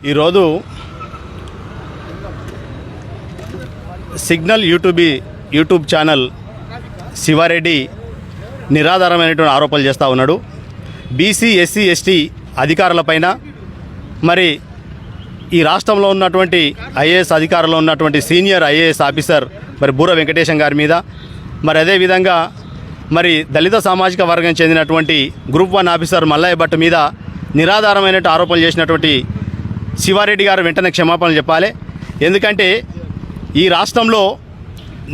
ఈరోజు signal YouTube YouTube channel Shiva Reddy నిరాధారమైనటువంటి ఆరోపణలు చేస్తూ ఉన్నాడు. బీసీ ఎస్సీ ఎస్టీ అధికారులపైన మరి ఈ రాష్ట్రంలో ఉన్నటువంటి ఐఏఎస్ అధికారంలో ఉన్నటువంటి సీనియర్ ఐఏఎస్ ఆఫీసర్ మరి బూర వెంకటేశం గారి మీద మరి అదేవిధంగా మరి దళిత సామాజిక వర్గం చెందినటువంటి group one officer Mallaiah Bhat మీద నిరాధారమైనటువంటి ఆరోపణలు చేసినటువంటి శివారెడ్డి గారు వెంటనే క్షమాపణలు చెప్పాలి. ఎందుకంటే ఈ రాష్ట్రంలో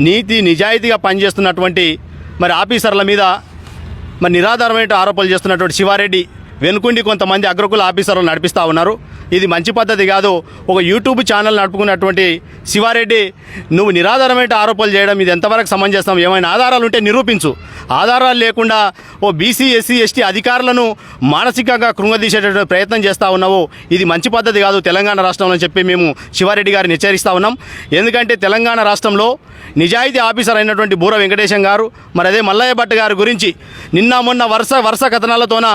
నీతి నిజాయితీగా పనిచేస్తున్నటువంటి మరి ఆఫీసర్ల మీద మరి నిరాధారమైన ఆరోపణలు చేస్తున్నటువంటి శివారెడ్డి వెనుకుండి కొంతమంది అగ్రకుల ఆఫీసర్లు నడిపిస్తూ ఉన్నారు. ఇది మంచి పద్ధతి కాదు. ఒక యూట్యూబ్ ఛానల్ నడుపుకున్నటువంటి శివారెడ్డి నువ్వు నిరాధారమైన ఆరోపణలు చేయడం ఇది ఎంతవరకు సమంజసం? ఏమైనా ఆధారాలు ఉంటే నిరూపించు. ఆధారాలు లేకుండా ఓ బీసీ ఎస్సీ ఎస్టీ అధికారులను మానసికంగా కృంగదీసేటటువంటి ప్రయత్నం చేస్తూ ఉన్నావు. ఇది మంచి పద్ధతి కాదు. తెలంగాణ రాష్ట్రంలో చెప్పి మేము శివారెడ్డి గారిని హెచ్చరిస్తూ ఉన్నాం. ఎందుకంటే తెలంగాణ రాష్ట్రంలో నిజాయితీ ఆఫీసర్ అయినటువంటి బూర వెంకటేశం గారు మరి అదే మల్లయ్య భట్ గారి గురించి నిన్న మొన్న వరుస వరుస కథనాలతోన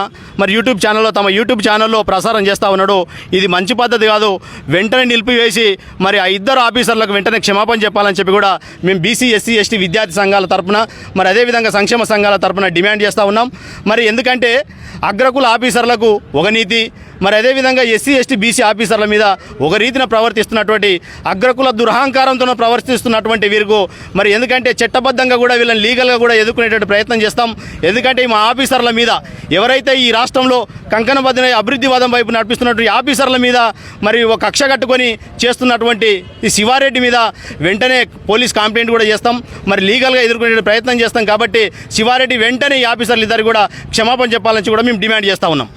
మరి యూట్యూబ్ ఛానల్లో తమ యూట్యూబ్ ఛానల్లో ప్రసారం చేస్తూ ఉన్నాడు. ఇది మంచి పద్ధతి కాదు. వెంటనే నిలిపివేసి మరి ఆ ఇద్దరు ఆఫీసర్లకు వెంటనే క్షమాపణ చెప్పాలని చెప్పి కూడా మేము బీసీ ఎస్సీ ఎస్టీ విద్యార్థి సంఘాల తరపున మరి అదేవిధంగా సంక్షేమ సంఘాల తరపున డిమాండ్ చేస్తూ ఉన్నాం. మరి ఎందుకంటే అగ్రకుల ఆఫీసర్లకు ఒక నీతి మరి అదేవిధంగా ఎస్సీ ఎస్టీ బీసీ ఆఫీసర్ల మీద ఒక రీతిన ప్రవర్తిస్తున్నటువంటి అగ్రకుల దురహంకారంతో ప్రవర్తిస్తున్నటువంటి వీరికి మరి ఎందుకంటే చట్టబద్ధంగా కూడా వీళ్ళని లీగల్గా కూడా ఎదుర్కొనేటువంటి ప్రయత్నం చేస్తాం. ఎందుకంటే మా ఆఫీసర్ల మీద ఎవరైతే ఈ రాష్ట్రంలో కంకణబద్ధిన అభివృద్ధివాదం వైపు నడిపిస్తున్నటువంటి ఆఫీసర్ల మీద మరి ఒక కక్ష కట్టుకొని చేస్తున్నటువంటి ఈ శివారెడ్డి మీద వెంటనే పోలీస్ కంప్లైంట్ కూడా చేస్తాం. మరి లీగల్గా ఎదుర్కొనే ప్రయత్నం చేస్తాం కాబట్టి శివారెడ్డి వెంటనే ఈ ఆఫీసర్లు ఇద్దరు కూడా క్షమాపణ చెప్పాలని కూడా మేము డిమాండ్ చేస్తూ ఉన్నాం.